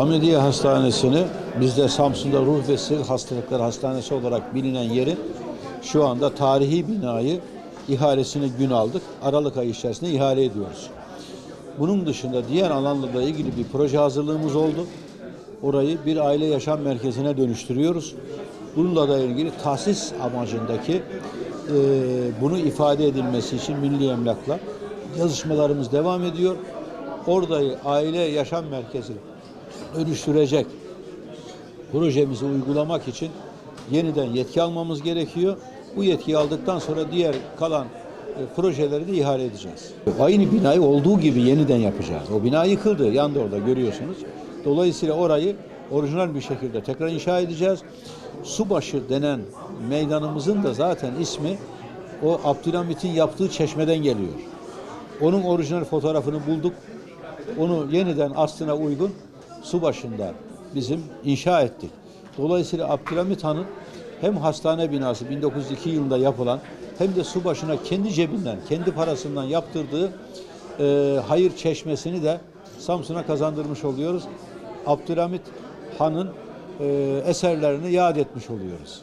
Hamidiye Hastanesi'ni bizde Samsun'da Ruh ve Sığır Hastalıkları Hastanesi olarak bilinen yeri şu anda tarihi binayı ihalesine gün aldık. Aralık ayı içerisinde ihale ediyoruz. Bunun dışında diğer alanlarla ilgili bir proje hazırlığımız oldu. Orayı bir aile yaşam merkezine dönüştürüyoruz. Bununla da ilgili tahsis amacındaki e, bunu ifade edilmesi için Milli Emlak'la yazışmalarımız devam ediyor. Oradayı aile yaşam merkezi dönüştürecek projemizi uygulamak için yeniden yetki almamız gerekiyor. Bu yetkiyi aldıktan sonra diğer kalan e, projeleri de ihale edeceğiz. Aynı binayı olduğu gibi yeniden yapacağız. O bina yıkıldı, yandı orada görüyorsunuz. Dolayısıyla orayı orijinal bir şekilde tekrar inşa edeceğiz. Subaşı denen meydanımızın da zaten ismi o Abdülhamit'in yaptığı çeşmeden geliyor. Onun orijinal fotoğrafını bulduk. Onu yeniden aslına uygun su başında bizim inşa ettik. Dolayısıyla Abdülhamit Han'ın hem hastane binası 1902 yılında yapılan hem de su başına kendi cebinden, kendi parasından yaptırdığı e, hayır çeşmesini de Samsun'a kazandırmış oluyoruz. Abdülhamit Han'ın e, eserlerini yad etmiş oluyoruz.